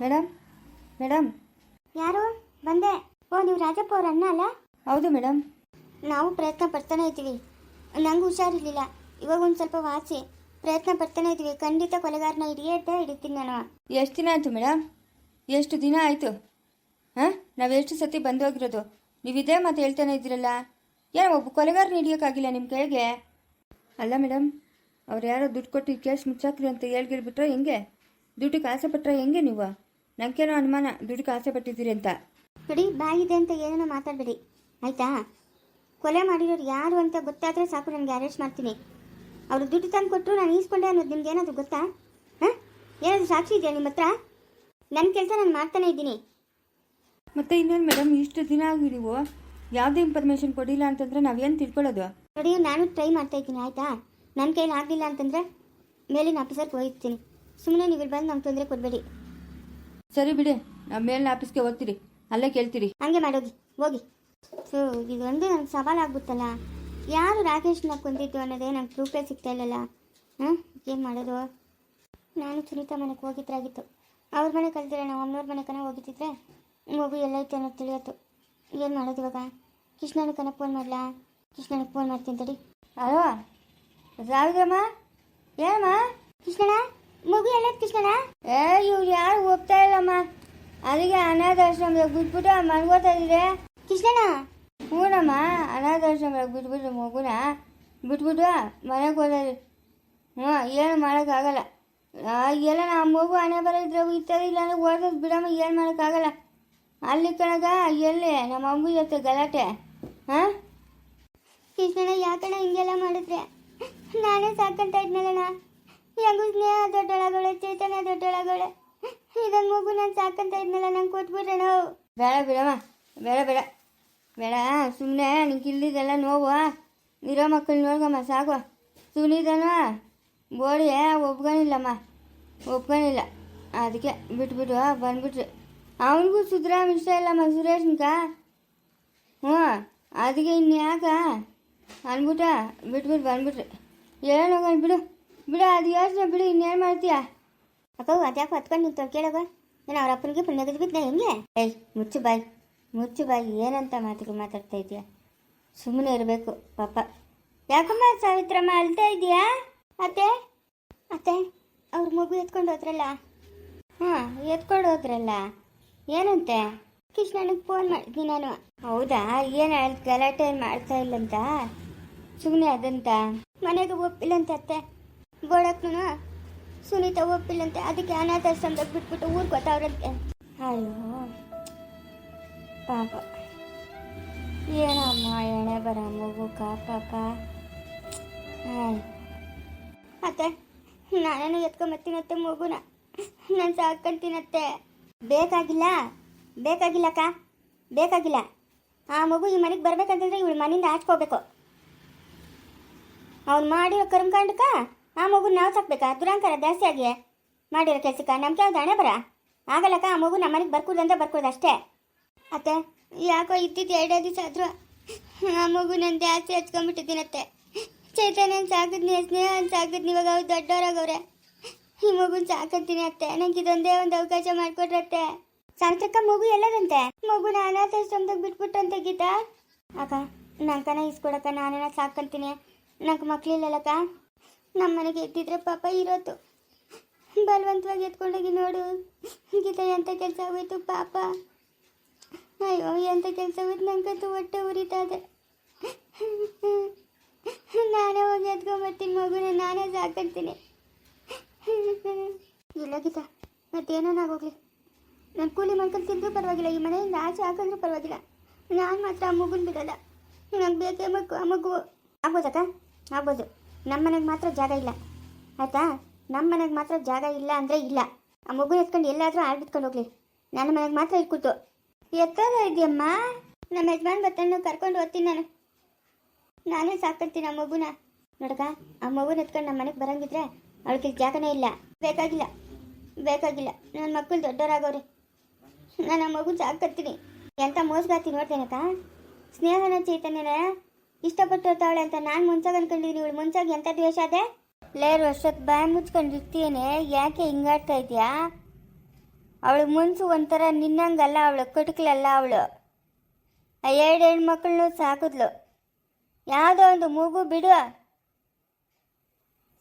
Madam madam ಯಾರು? ಬಂದೆ. ಓ ನೀವು ರಾಜಪ್ಪ ಅವ್ರ ಅಣ್ಣ ಅಲ್ಲ? ಹೌದು ಮೇಡಮ್ ನಾವು ಪ್ರಯತ್ನ ಪಡ್ತಾನೆ ಇದ್ದೀವಿ. ನಂಗೆ ಹುಷಾರಿರ್ಲಿಲ್ಲ. ಇವಾಗ ಒಂದು ಸ್ವಲ್ಪ ವಾಸಿ. ಪ್ರಯತ್ನ ಪಡ್ತಾನೆ ಇದ್ದೀವಿ. ಖಂಡಿತ ಕೊಲೆಗಾರನ ಹಿಡಿಯೇ ಹಿಡಿತೀನಿ ನಾನು. ಎಷ್ಟು ದಿನ ಆಯಿತು ಮೇಡಮ್ ಎಷ್ಟು ದಿನ ಆಯಿತು? ಹಾಂ? ನಾವು ಎಷ್ಟು ಸತಿ ಬಂದೋಗಿರೋದು ನೀವು ಇದೇ ಮಾತು ಹೇಳ್ತಾನೆ ಇದ್ದೀರಲ್ಲ. ಏನೋ ಒಬ್ಬ ಕೊಲೆಗಾರನ ಹಿಡಿಯೋಕ್ಕಾಗಿಲ್ಲ ನಿಮ್ಮ ಕೈಗೆ ಅಲ್ಲ ಮೇಡಮ್ ಅವ್ರು ಯಾರೋ ದುಡ್ಡು ಕೊಟ್ಟು ಈ ಕೇಸ್ ಮುಚ್ಚಾಕ್ರಿ ಅಂತ ಹೇಳ್ಗಿರ್ಬಿಟ್ರೆ ಹೆಂಗೆ? ದುಡ್ಡಿಗೆ ಆಸೆ ಪಟ್ಟರೆ ಹೆಂಗೆ ನೀವು? ನನಗೇನೋ ಅನುಮಾನ ದುಡ್ಡು ಆಸೆ ಪಟ್ಟಿದ್ದೀರಿ ಅಂತ. ನೋಡಿ ಬಾಯಿದೆ ಅಂತ ಏನೇನೋ ಮಾತಾಡಬೇಡಿ. ಆಯ್ತಾ? ಕೊಲೆ ಮಾಡಿರೋರು ಯಾರು ಅಂತ ಗೊತ್ತಾದರೆ ಸಾಕು ನನಗೆ ಅರೆಸ್ಟ್ ಮಾಡ್ತೀನಿ. ಅವರು ದುಡ್ಡು ತಂದು ಕೊಟ್ಟರು ನಾನು ಈಸ್ಕೊಂಡೆ ಅನ್ನೋದು ನಿಮ್ಗೆ ಏನಾದರೂ ಗೊತ್ತಾ? ಹಾಂ? ಏನಾದರೂ ಸಾಕ್ಷಿ ಇದೆಯಾ ನಿಮ್ಮ ಹತ್ರ? ನನ್ನ ಕೆಲಸ ನಾನು ಮಾಡ್ತಾನೆ ಇದ್ದೀನಿ. ಮತ್ತೆ ಇನ್ನೊಂದು ಮೇಡಮ್ ಇಷ್ಟು ದಿನ ಆಗಿ ನೀವು ಯಾವುದೇ ಇನ್ಫಾರ್ಮೇಷನ್ ಕೊಡಿಲ್ಲ ಅಂತಂದ್ರೆ ನಾವೇನು ತಿಳ್ಕೊಳ್ಳೋದು? ನೋಡಿ ನಾನು ಟ್ರೈ ಮಾಡ್ತಾ ಇದ್ದೀನಿ ಆಯಿತಾ? ನನ್ನ ಕೈಲಿ ಆಗಲಿಲ್ಲ ಅಂತಂದರೆ ಮೇಲಿನ ಆಫೀಸರ್ಗೆ ಹೋಗಿರ್ತೀನಿ ಸುಮ್ಮನೆ ನೀವು ಇಲ್ಲಿ ಬಂದು ನಮ್ಗೆ ತೊಂದರೆ ಕೊಡಬೇಡಿ. ಸರಿ ಬಿಡಿ, ನಾವು ಮೇಲಿನ ಆಫೀಸ್ಗೆ ಹೋಗ್ತೀರಿ. ಅಲ್ಲೇ ಕೇಳ್ತೀರಿ. ಹಂಗೆ ಮಾಡೋಗಿ ಹೋಗಿ ಸೊ ಇದೊಂದು ಸವಾಲ್ ಸವಾಲಾಗ್ಬಿಟ್ಟಲ್ಲ ಯಾರು ರಾಕೇಶ್ನ ಕೊಂದಿದ್ದು ಅನ್ನೋದೇ ನಂಗೆ ಪ್ರೂಫೇ ಸಿಗ್ತಾ ಇಲ್ಲಲ್ಲ. ಹಾಂ ಏನು ಮಾಡೋದು? ನಾನು ಸುನೀತಾ ಮನೆಗೆ ಹೋಗಿದ್ರಾಗಿತ್ತು. ಅವ್ರ ಮನೆ ಕಲ್ತಿರ ನಾವು ಅಮ್ಮನವ್ರ ಮನೆ ಕನ ಹೋಗಿದ್ದಿದ್ರೆ ಮಗು ಎಲ್ಲೈತೆ ಅನ್ನೋದು ತಿಳಿಯತ್ತು ಏನು ಮಾಡೋದು ಇವಾಗ? ಕೃಷ್ಣನ ಕನ ಫೋನ್ ಮಾಡಲಾ? ಕೃಷ್ಣನಿಗೆ ಫೋನ್ ಮಾಡ್ತೀನಿ ತಡಿ. ಅಲೋ ಸಾವಿರಮ್ಮ ಏನಮ್ಮ? ಕೃಷ್ಣಣ್ಣ ಮಗು ಎಲ್ಲ ಕೃಷ್ಣಣ್ಣ ಏ ಇವ್ರು ಯಾರು ಹೋಗ್ತಾ ಇಲ್ಲಮ್ಮ. ಅದಕ್ಕೆ ಅನಾಥಾಶ್ರಮದಾಗ ಬಿಟ್ಬಿಟ್ಟು ಮನ್ಗೋತಾ ಇದ್ರೆ? ಕೃಷ್ಣಣ್ಣ? ಹೂನಮ್ಮ ಅನಾಥಾಶ್ರಮದಾಗ ಬಿಟ್ಬಿಟ್ಟು ಮಗುನ ಬಿಟ್ಬಿಟ್ಟು ಮನೆಗೆ ಹೋದ್ರಿ ಹ್ಞೂ ಏನು ಮಾಡೋಕ್ಕಾಗಲ್ಲ. ಎಲ್ಲ ನಮ್ಮ ಮಗು ಅನೇ ಬರ ಇದ್ರೆ ಇರ್ತದೆ ಇಲ್ಲ ಅಂದ್ರೆ ಓದೋದು ಬಿಡಮ್ಮ ಏನು ಮಾಡೋಕ್ಕಾಗಲ್ಲ. ಅಲ್ಲಿ ಕಣಗ ಎಲ್ಲಿ? ನಮ್ಮ ಅಮ್ಮ ಜೊತೆ ಗಲಾಟೆ. ಹಾಂ? ಕೃಷ್ಣಣ್ಣ ಯಾಕಣ್ಣ ಹಿಂಗೆಲ್ಲ ಮಾಡಿದ್ರೆ? ನಾನೇ ಸಾಕಂತ ಇದ್ನಲ್ಲಣ್ಣ. ಹೆಂಗೂ ಸ್ನೇಹ, ದೊಡ್ಡೊಳಗಳೆ ಚೈತನ್ಯ ದೊಡ್ಡೊಳಗಳೆ. ಇದೊಂದು ಮಗು ನಾನು ಸಾಕಂತ ಇದ್ನಲ್ಲ ನಂಗೆ ಕೊಟ್ಬಿಡೋಣ ಬೇಡ ಬಿಡಮ್ಮ ಬೇಡ ಬೇಡ. ಬೇಡ ಸುಮ್ಮನೆ ನಿಂಗೆ ಇಲ್ಲಿದೆಲ್ಲ ನೋವು. ಇರೋ ಮಕ್ಕಳು ನೋಡ್ಕಮ್ಮ ಸಾಕು. ಸುನೀತನ ಬೋಡಿ ಒಪ್ಕೊಂಡಿಲ್ಲಮ್ಮ. ಒಪ್ಕೊಂಡಿಲ್ಲ. ಅದಕ್ಕೆ ಬಿಟ್ಬಿಟ್ಟು ಬಂದ್ಬಿಟ್ರಿ. ಅವನಿಗೂ ಸುಧರಾಮ್ ಇಷ್ಟ ಇಲ್ಲಮ್ಮ ಸುರೇಶ್ನ್ಕ ಹ್ಞೂ, ಅದಕ್ಕೆ ಇನ್ಯಾಕ? ಅಂದ್ಬಿಟ್ಟ ಬಿಟ್ಬಿಟ್ಟು ಬಂದ್ಬಿಟ್ರಿ. ಏನೋಗಲ್ಲ ಬಿಡು. ಬಿಡು, ಅದು ಯೋಚನೆ ಬಿಡು, ಇನ್ನೇನು ಮಾಡ್ತೀಯಾ? ಅಕ್ಕ ಅದ್ಯಾಕೆ ಹತ್ಕೊಂಡು ನಿಂತು ಕೇಳವ ನಾನು ಅವ್ರ ಅಪ್ಪನಿಗೆ ಪುಣ್ಯಗದ ಬಿದ್ದೆ ಹೆಂಗೆ? ಏಯ್, ಮುಚ್ಚು ಬಾಯ್ ಮುಚ್ಚು ಬಾಯ್, ಏನಂತ ಮಾತಿಗೆ ಮಾತಾಡ್ತಾ ಇದೀಯ ಸುಮ್ಮನೆ ಇರಬೇಕು, ಪಾಪ. ಯಾಕಮ್ಮ ಸಾವಿತ್ರಮ್ಮ ಅಳ್ತಾ ಇದೀಯಾ ಅತ್ತೆ ಅತ್ತೆ, ಅವ್ರ ಮಗು ಎತ್ಕೊಂಡು ಹೋದ್ರಲ್ಲ? ಹಾಂ, ಎತ್ಕೊಂಡು ಹೋದ್ರಲ್ಲ? ಏನಂತೆ? ಕೃಷ್ಣನಿಗೆ ಫೋನ್ ಮಾಡಿದ್ನಿ ನಾನು. ಹೌದಾ? ಏನು ಗಲಾಟೆ ಮಾಡ್ತಾ ಇಲ್ಲಂತ? ಸುಮ್ಮನೆ ಅದಂತ? ಮನೆಗೆ ಒಪ್ಪಿಲ್ಲಂತೆ ಅತ್ತೆ. ಗೋಡಕ್ನು ಸುನೀತಾ ಒಪ್ಪಿಲ್ಲಂತೆ. ಅದಕ್ಕೆ ಅನಾಥಾಶ್ರಮದಾಗ ಬಿಟ್ಬಿಟ್ಟು ಊರಿಗೆ ಗೊತ್ತಾವ್ರಂತೆ ಅಯ್ಯೋ, ಪಾಪ. ಏನಮ್ಮ ಎಣೆ ಬರ ಮಗು ಪಾಪ. ಅತ್ತೆ ನಾನೇನು ಎತ್ಕೊಂಬತ್ತೀನತ್ತೆ ಮಗುನ? ನಾನು ಸಾಕಂತೀನತ್ತೆ ಬೇಕಾಗಿಲ್ಲ? ಬೇಕಾಗಿಲ್ಲಕ್ಕ ಬೇಕಾಗಿಲ್ಲ. ಆ ಮಗು ಈ ಮನೆಗೆ ಬರ್ಬೇಕಂತಂದ್ರೆ ಇವಳು ಮನೆಯಿಂದ ಆಚ್ಕೋಬೇಕು. ಅವ್ನು ಮಾಡಿರೋ ಕರ್ಮಕಾಂಡಕ್ಕ ಆ ಮಗು ನಾವು ಸಾಕ್ಬೇಕಾ ದುರಂಕಾರ ಜಾಸ್ತಿ ಆಗಿ ಮಾಡಿರೋ ಕೆಲಸಕ್ಕ ನಮ್ಗೆ ಯಾವ್ದು ಹಣೆ ಬರ? ಆಗಲ್ಲಕ್ಕ ಆ ಮಗು ನಮ್ಮ ಮನೆಗೆ ಬರ್ಕೂಡ್ದು ಅಂತ ಬರ್ಕೂಡ್ದು ಅಷ್ಟೇ. ಅತ್ತೆ ಯಾಕೋ ಇದ್ದಿದ್ದು ಎರಡೇ ದಿವಸ ಆದರೂ ಆ ಮಗು ನಾನು ಜಾಸ್ತಿ ಹಚ್ಕೊಂಡ್ಬಿಟ್ಟಿದ್ದೀನತ್ತೆ ಚೈತನ್ಯ ಸಾಕಿದ್ನಿ ಸ್ನೇಹ ಸಾಕಿದ್ನಿ ಇವಾಗ ಅವ್ರು ದೊಡ್ಡವರಾಗವ್ರೆ ಈ ಮಗುನ್ ಸಾಕಂತೀನಿ ಅತ್ತೆ. ನಂಗೆ ಇದೊಂದೇ ಒಂದು ಅವಕಾಶ ಮಾಡಿಕೊಟ್ರತ್ತೆ ಸಾಂತ್ರಕ್ಕ ಮಗು ಎಲ್ಲದಂತೆ ಮಗುನ ಅನಾಥಾಶ್ರಮದಾಗ ಬಿಟ್ಬಿಟ್ಟಂತ ಗೀತಾ. ಅಕ್ಕ ನಂಕನ ಇಸ್ಕೊಡಕ್ಕ ನಾನೇನ ಸಾಕಂತೀನಿ. ನಂಗೆ ಮಕ್ಳಿಲ್ಲಲ್ಲಕ್ಕ ನಮ್ಮ ಮನೆಗೆ ಎದ್ದಿದ್ರೆ ಪಾಪ ಇರೋದು. ಬಲವಂತವಾಗಿ ಎತ್ಕೊಂಡೋಗಿ ನೋಡು. ಗೀತ ಎಂಥ ಕೆಲಸ ಆಗೋಯ್ತು ಪಾಪ. ಅಯ್ಯೋ ಎಂಥ ಕೆಲಸ ಆಗೋಯ್ತು ನಂಗಂತೂ ಹೊಟ್ಟೆ ಉರಿತಾ ಇದೆ. ನಾನೇ ಹೋಗಿ ಎತ್ಕೊಂಬರ್ತೀನಿ ಮಗುನ, ನಾನೇ ಸಾಕಿರ್ತೀನಿ ಇಲ್ಲ ಗೀತಾ ಮತ್ತೇನಾಗೋಗ್ಲಿ ನಾನು ಕೂಲಿ ಮಾಡ್ಕೊಂಡು ತಿಂದರೂ ಪರವಾಗಿಲ್ಲ, ಈ ಮನೆಯಿಂದ ಆಚೆ ಹಾಕಿದ್ರೂ ಪರವಾಗಿಲ್ಲ. ನಾನು ಮಾತ್ರ ಆ ಮಗುನ ಬಿಡಲ್ಲ. ನಂಗೆ ಬೇಕೇ ಮಗು, ಆ ಮಗು ಆಗ್ಬೋದಕ್ಕ? ಆಗ್ಬೋದು. ನಮ್ಮ ಮನೆಗೆ ಮಾತ್ರ ಜಾಗ ಇಲ್ಲ. ಆಯಿತಾ? ನಮ್ಮ ಮನೆಗೆ ಮಾತ್ರ ಜಾಗ ಇಲ್ಲ ಅಂದರೆ ಇಲ್ಲ. ಆ ಮಗು ಎತ್ಕೊಂಡು ಎಲ್ಲಾದರೂ ಆಡ್ಬಿಟ್ಕೊಂಡು ಹೋಗ್ಲಿ. ನನ್ನ ಮನೆಗೆ ಮಾತ್ರ ಇಟ್ಕೊಳ್ತು ಎತ್ತೋದ ಇದೆಯಮ್ಮ? ನಮ್ಮ ಯಜಮಾನ್ ಬತ್ತಣ್ಣ ಕರ್ಕೊಂಡು ಹೋಗ್ತೀನಿ ನಾನು. ನಾನೇ ಸಾಕ್ತಿರ್ತೀನಿ ಆ ಮಗುನ. ನೋಡಕ, ಆ ಮಗುನ ಎತ್ಕೊಂಡು ನಮ್ಮ ಮನೆಗೆ ಬರಂಗಿದ್ರೆ ಅವಳಿಗೆ ಜಾಗನೇ ಇಲ್ಲ. ಬೇಕಾಗಿಲ್ಲ. ಬೇಕಾಗಿಲ್ಲ. ನನ್ನ ಮಕ್ಕಳು ದೊಡ್ಡವರಾಗವ್ರೆ ನಾನು ಆ ಮಗು ಸಾಕತ್ತೀನಿ ಎಂಥ ಮೋಸಗಾತಿ ನೋಡ್ತೇನಕ್ಕ? ಸ್ನೇಹನ ಚೈತನ್ಯನ ಇಷ್ಟಪಟ್ಟು ಹೋಗ್ತಾವಳೆ ಅಂತ ನಾನು ಮುಂಚಾಗ ಅನ್ಕೊಂಡಿದ್ದೀನಿ ಇವಳು ಮುಂಚಾಗ ಎಂಥ ದ್ವೇಷ ಅದೇ? ಲೇರ್ ವರ್ಷದ ಬಾಯಿ ಮುಚ್ಕೊಂಡಿರ್ತೀನಿ ಯಾಕೆ ಹಿಂಗಾಡ್ತಾ ಇದೆಯಾ? ಅವಳು ಮುನ್ಸು ಒಂಥರ ನಿನ್ನಂಗಲ್ಲ, ಅವಳು ಕಟುಕ್ಲಲ್ಲ ಅವಳು. ಎರಡು ಹೆಣ್ಮಕ್ಳನ್ನೂ ಸಾಕಿದ್ಲು. ಯಾವುದೋ ಒಂದು ಮೂಗು ಬಿಡು.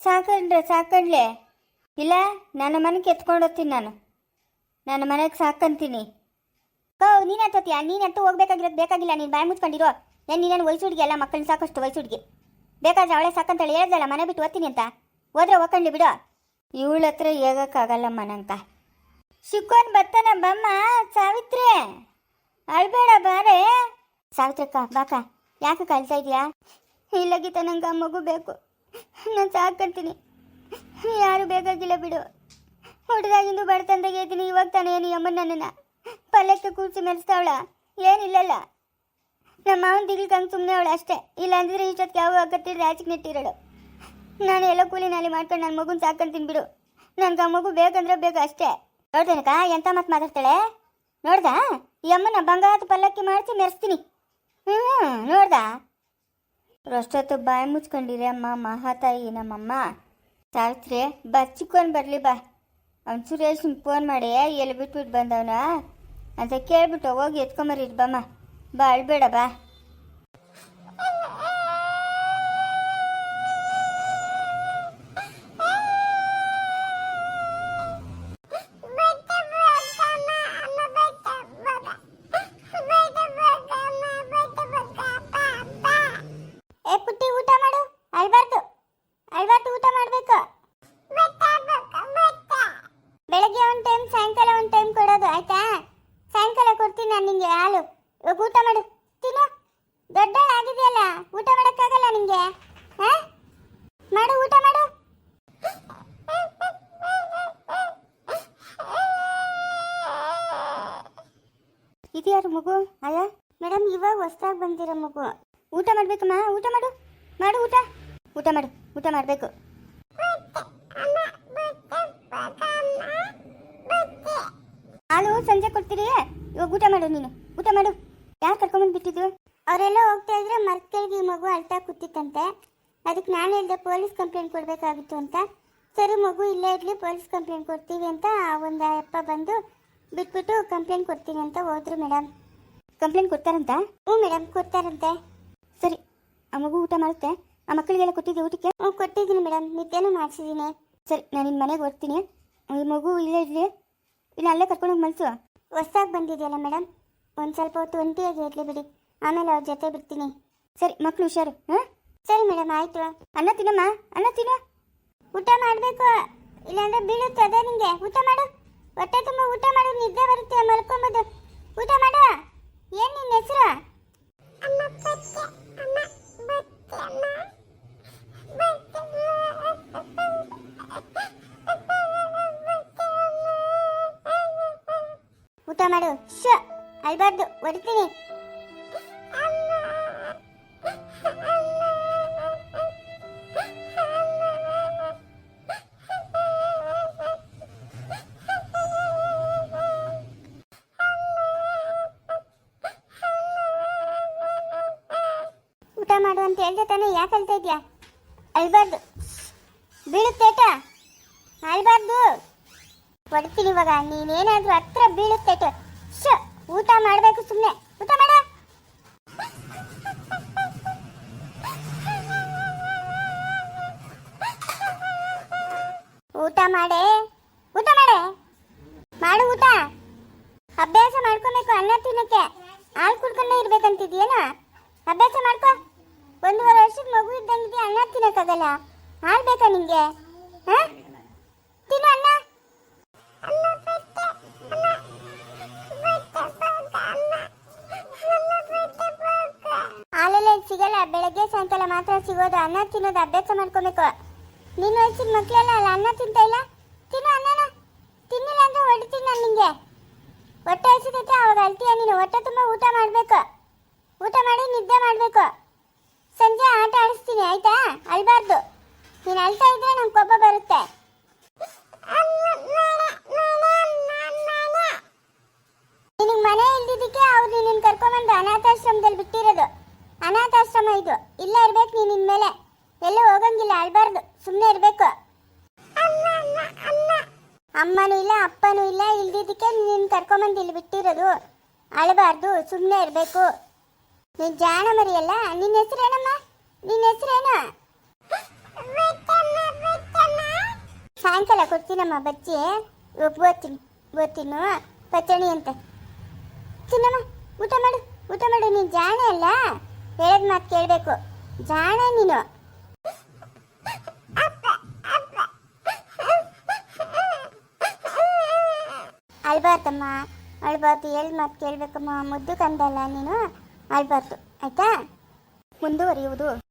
ಸಾಕಂಡ್ರೆ ಸಾಕಂಡ್ಲೆ. ಇಲ್ಲ, ನನ್ನ ಮನೆಗೆ ಎತ್ಕೊಂಡು ಹೋಗ್ತೀನಿ ನಾನು. ನನ್ನ ಮನೆಗೆ ಸಾಕಂತೀನಿ. ಕೋ, ನೀನು ಹತ್ತೋತಿಯಾ ನೀನು ಹತ್ತು ಹೋಗ್ಬೇಕಾಗಿರೋದು ಬೇಕಾಗಿಲ್ಲ, ನೀನು ಬಾಯಿ ಮುಚ್ಕೊಂಡಿರೋ. ಏನು ನೀನೇನು ವಯಸ್ಸು ಹುಡುಗಿ ಅಲ್ಲ ಮಕ್ಕಳನ್ನ ಸಾಕಷ್ಟು ವಯಸ್ಸು ಹುಡುಗಿ. ಬೇಕಾದ್ರೆ ಅವಳೆ ಸಾಕಂತೇಳಿ ಹೇಳ್ದಲ್ಲ ಮನೆ ಬಿಟ್ಟು ಓದ್ತೀನಿ ಅಂತ. ಹೋದ್ರೆ ಒಕ್ಕಂಡು ಬಿಡು. ಇವಳ ಹತ್ರ ಹೇಗಕ್ಕಾಗಲ್ಲಮ್ಮ ನಂಕ ಸಿಕ್ಕೊಂಡು ಬರ್ತಾನ ಬಮ್ಮ ಸಾವಿತ್ರಿ. ಅಳ್ಬೇಡ ಬಾರೆ. ಸಾವಿತ್ರಕ್ಕ ಬಾಕ. ಯಾಕೆ ಕಳ್ತಾ ಇದೆಯಾ ಇಲ್ಲ ಗೀತ ನಂಗೆ ಆ ಮಗು ಬೇಕು. ನಾನು ಸಾಕಂತೀನಿ. ಯಾರು ಬೇಕಾಗಿಲ್ಲ ಬಿಡು. ಹುಡುಗಾಗಿಂದು ಬಡತಂದಾಗ ಇದ್ದೀನಿ ಇವಾಗ ತಾನೇ ಏನು ನನ್ನ ನನ್ನನ್ನು. ಪಲ್ಲಕ್ಕೆ ಕೂರ್ಸಿ ಮೆರೆಸ್ತಾವಳ. ಏನಿಲ್ಲಲ್ಲ. ನಮ್ಮ ಮಾವನ ದಿಗ್ಲಿಕಂಗೆ ಸುಮ್ಮನೆ ಅವಳು ಅಷ್ಟೇ. ಇಲ್ಲ ಅಂದಿದ್ರೆ ಇಷ್ಟೊತ್ತಿಗೆ ಯಾವ ಅಗತ್ಯ ರಾಜಿಗೆ ನೆಟ್ಟಿರೋಳು. ನಾನು ಎಲ್ಲ ಕೂಲಿ ನಾಲಿ ಮಾಡ್ಕೊಂಡು ನನ್ನ ಮಗುನ ಸಾಕಂತೀನಿ ಬಿಡು ನನ್ಗೆ ಆ ಮಗು ಬೇಕಂದ್ರೆ ಬೇಕು ಅಷ್ಟೇ. ನೋಡ್ದೇನಕ ಎಂತ ಮಾತು ಮಾತಾಡ್ತಾಳೆ? ನೋಡ್ದಾ? ಈ ಅಮ್ಮನ ಬಂಗಾರದ ಪಲ್ಲಕ್ಕಿ ಮಾಡಿಸಿ ಮೆರೆಸ್ತೀನಿ. ಹ್ಞೂ ನೋಡ್ದಾ? ರಷ್ಟೊತ್ತು ಬಾಯಿ ಮುಚ್ಕೊಂಡಿರಿ ಅಮ್ಮ, ಮಹಾತಾಯಿ ನಮ್ಮಮ್ಮ. ಸಾವಿತ್ರಿ ಬಚ್ಚಿಕೊಂಡು ಬರಲಿ ಬಾ. ಅವ್ನು ಸುರೇಶ್ ಫೋನ್ ಮಾಡಿ, ಎಲ್ಲಿ ಬಿಟ್ಬಿಟ್ಟು ಬಂದವನ? ಅಂತ ಕೇಳ್ಬಿಟ್ಟು ಹೋಗಿ ಎತ್ಕೊಂಬರಿ ಬಮ್ಮ. ಬಾ ಅಳ್ಬೇಡ ಬಾ. ಬೆಳಗ್ಗೆ ಒಂದು ಟೈಮ್ ಸಾಯಂಕಾಲ ಒಂದು ಟೈಮ್ ಕೊಡೋದು, ಆಯ್ತಾ? ಸಾಯಂಕಾಲ ಕೊಡ್ತೀನಿ ನಾನು ನಿಂಗೆ ಹಾಲು. ಇವಾಗ ಊಟ ಮಾಡು. ತಿನ್ನು. ದೊಡ್ಡ ಆಗಿದೆಯಲ್ಲ ಊಟ ಮಾಡೋಕ್ಕಾಗಲ್ಲ ನಿಮಗೆ ಹಾಂ? ಮಾಡು, ಊಟ ಮಾಡು. ಇದ್ಯಾರು ಮಗು? ಅಯ್ಯ, ಮೇಡಮ್, ಇವಾಗ ಹೊಸ್ದಾಗಿ ಬಂದಿರೋ ಮಗು. ಊಟ ಮಾಡ್ಬೇಕಮ್ಮ, ಊಟ ಮಾಡು. ಮಾಡು, ಊಟ. ಊಟ ಮಾಡು, ಊಟ ಮಾಡಬೇಕು. ಹಾಲು ಸಂಜೆ ಕೊಡ್ತೀರಿ? ಇವಾಗ ಊಟ ಮಾಡು ನೀನು. ಊಟ ಮಾಡು. ಯಾರು ಕರ್ಕೊಂಬಂದು ಬಿಟ್ಟಿದ್ದು? ಅವರೆಲ್ಲ ಹೋಗ್ತಾ ಇದ್ರೆ ಮರ್ಕೈಗೆ ಈ ಮಗು ಅಳ್ತಾ ಕೂತಿತ್ತಂತೆ. ಅದಕ್ಕೆ ನಾನು ಹೇಳ್ದೆ ಪೊಲೀಸ್ ಕಂಪ್ಲೇಂಟ್ ಕೊಡಬೇಕಾಗಿತ್ತು ಅಂತ. ಸರಿ ಮಗು ಇಲ್ಲೇ ಇರಲಿ ಪೊಲೀಸ್ ಕಂಪ್ಲೇಂಟ್ ಕೊಡ್ತೀವಿ ಅಂತ ಒಂದು ಅಪ್ಪ ಬಂದು ಬಿಟ್ಬಿಟ್ಟು ಕಂಪ್ಲೇಂಟ್ ಕೊಡ್ತೀನಿ ಅಂತ ಹೋದ್ರು ಮೇಡಮ್ ಕಂಪ್ಲೇಂಟ್ ಕೊಡ್ತಾರಂತ? ಹ್ಞೂ ಮೇಡಮ್ ಕೊಡ್ತಾರಂತೆ. ಸರಿ ಆ ಮಗು ಊಟ ಮಾಡುತ್ತೆ. ಆ ಮಕ್ಕಳಿಗೆಲ್ಲ ಕೊಟ್ಟಿದ್ದೆ ಊಟಕ್ಕೆ? ಹ್ಞೂ ಕೊಟ್ಟಿದ್ದೀನಿ ಮೇಡಮ್ ನಿದ್ದೆನೂ ಮಾಡಿಸಿದ್ದೀನಿ. ಸರಿ ನಾನು ನಿಮ್ಮ ಮನೆಗೆ ಹೋಗ್ತೀನಿ. ಈ ಮಗು ಇಲ್ಲೇ ಇರಲಿ. ಇಲ್ಲ ಅಲ್ಲೇ ಕರ್ಕೊಂಡೋಗಿ ಮನಸ್ಸು ಹೊಸ್ದಾಗಿ ಬಂದಿದೆಯಲ್ಲ ಮೇಡಮ್ ಒಂದು ಸ್ವಲ್ಪ ಹೊತ್ತು ಒಂಟಿಯಾಗಿ ಇರಲಿ ಬಿಡಿ. ಆಮೇಲೆ ಅವ್ರ ಜೊತೆ ಬಿಡ್ತೀನಿ. ಸರಿ ಮಕ್ಕಳು ಹುಷಾರು ಹಾಂ? ಸರಿ ಮೇಡಮ್ ಆಯಿತು. ಅನ್ನ ತಿನ್ನಮ್ಮ ಅನ್ನ ತಿನ್ನು. ಊಟ ಮಾಡಬೇಕು. ಇಲ್ಲಾಂದ್ರೆ ಬೀಳುತ್ತೆ ಅದೇ ನಿಂಗೆ? ಊಟ ಮಾಡು. ಹೊಟ್ಟೆ ತುಂಬ ಊಟ ಮಾಡು ನಿದ್ದೆ ಬರುತ್ತೆ ಮಲ್ಕೊಂಬೋದು. ಊಟ ಮಾಡು. ಏನು ನಿನ್ನ ಹೆಸರು? ಊಟ ಮಾಡು. ಶ ಅಲ್ಬಾರ್ದು, ಹೊಡಿತೀನಿ. ಊಟ ಮಾಡು ಅಂತ ಹೇಳ್ದೆ ತಾನೇ, ಯಾಕೆ ಅಳ್ತಾ ಇದ್ಯಾ? ಅಳ್ಬಾರ್ದು ಬೀಳುತ್ತೇಟ ಅಳ್ಬಾರ್ದು ಹೊಡ್ತೀನಿ ಇವಾಗ, ನೀನೇನಾದ್ರೂ ಹತ್ರ ಬೀಳುತ್ತೇಟ ಶ ಊಟ ಮಾಡಬೇಕು ಸುಮ್ಮನೆ ಊಟ ಮಾಡ. ಊಟ ಮಾಡೆ. ಊಟ ಮಾಡೆ. ಮಾಡು ಊಟ. ಅಭ್ಯಾಸ ಮಾಡ್ಕೊಬೇಕು ಅನ್ನ ತಿನ್ನಕ್ಕೆ. ಹಾಲು ಕುಡ್ಕೊಂಡೇ ಇರ್ಬೇಕಂತಿದ್ಯೇನ? ಅಭ್ಯಾಸ ಮಾಡ್ಕೊ. ಒಂದೂವರೆ ವರ್ಷದ ಮಗು ಇದ್ದಂಗೆ ಅನ್ನ ತಿನ್ನಕ್ಕಾಗಲ್ಲ. ಹಾಲು ಬೇಕಾ ನಿಂಗೆ? ಹಾ? ತಿನ್ನು ಬೆಳಗ್ಗೆ ಸಾಯಂಕಾಲ ಮಾತ್ರ ಸಿಗೋದು, ಅನ್ನ ತಿನ್ನೋದು, ಅಭ್ಯಾಸ ಮಾಡ್ಕೊಬೇಕು. ನಿನ್ನ ವಯಸ್ಸಿನ ಮಕ್ಕಳೆಲ್ಲ ಅಲ್ಲ, ಅನ್ನ ತಿಂತ ಇಲ್ಲ? ತಿನ್ನು ಅನ್ನನ. ತಿನ್ನಿಲ್ಲ ಅಂದ್ರೆ ಹೊಡಿತೀನಿ ನಾನು ನಿಂಗೆ. ಹೊಟ್ಟೆ ಹಸಿದೈತೆ ಅವಾಗ ಅಳ್ತೀಯ ನೀನು. ಹೊಟ್ಟೆ ತುಂಬ ಊಟ ಮಾಡಬೇಕು. ಊಟ ಮಾಡಿ ನಿದ್ದೆ ಮಾಡಬೇಕು. ಸಂಜೆ ಆಟ ಆಡಿಸ್ತೀನಿ, ಆಯ್ತಾ? ಅಳ್ಬಾರ್ದು ನೀನು ಅಳ್ತಾ ಇದ್ರೆ ನಂಗೆ ಕೋಪ ಬರುತ್ತೆ. ನಿನಗೆ ಮನೆ ಇಲ್ದಿದ್ದಕ್ಕೆ ಅವ್ರು ನಿನ್ನ ಕರ್ಕೊಂಬಂದು ಅನಾಥಾಶ್ರಮದಲ್ಲಿ ಬಿಟ್ಟಿರೋದು. ಅನಾಥಾಶ್ರಮ ಇದು. ಇಲ್ಲ ಇರ್ಬೇಕು ನೀನು ಇನ್ಮೇಲೆ. ಎಲ್ಲೂ ಹೋಗಂಗಿಲ್ಲ, ಅಳ್ಬಾರ್ದು. ಸುಮ್ಮನೆ ಇರಬೇಕು. ಅಮ್ಮನೂ ಇಲ್ಲ, ಅಪ್ಪನೂ ಇಲ್ಲ, ಇಲ್ದಿದ್ದಕ್ಕೆ ನೀನು ಕರ್ಕೊಂಬಂದು ಇಲ್ಲಿ ಬಿಟ್ಟಿರೋದು. ಅಳಬಾರ್ದು ಸುಮ್ಮನೆ ಇರಬೇಕು. ನೀನು ಜಾಣ ಮರಿಯಲ್ಲ ನಿನ್ನ ಹೆಸರೇನಮ್ಮ ನಿನ್ನ ಹೆಸರೇನು ಸಾಯಂಕಾಲ ಕೊಡ್ತೀನಮ್ಮ ಬಚ್ಚಿ. ಓದ್ತೀನಿ ಓದ್ತೀನು ಪಚಣಿ ಅಂತ. ತಿನ್ನಮ್ಮ, ಊಟ ಮಾಡು ಊಟ ಮಾಡು, ನೀನು ಜಾಣ ಅಲ್ಲ. ಹೇಳದ್ ಮಾತು ಕೇಳಬೇಕು. ಜಾಣ ನೀನು. ಅಳ್ಬಾರ್ದಮ್ಮ, ಅಳ್ಬಾರ್ದು ಹೇಳಿ ಮಾತು ಕೇಳಬೇಕಮ್ಮ. ಮುದ್ದು ಕಂದಲ್ಲ ನೀನು. ಅಳ್ಬಾರ್ದು. ಆಯ್ತಾ? ಮುಂದುವರಿಯುವುದು.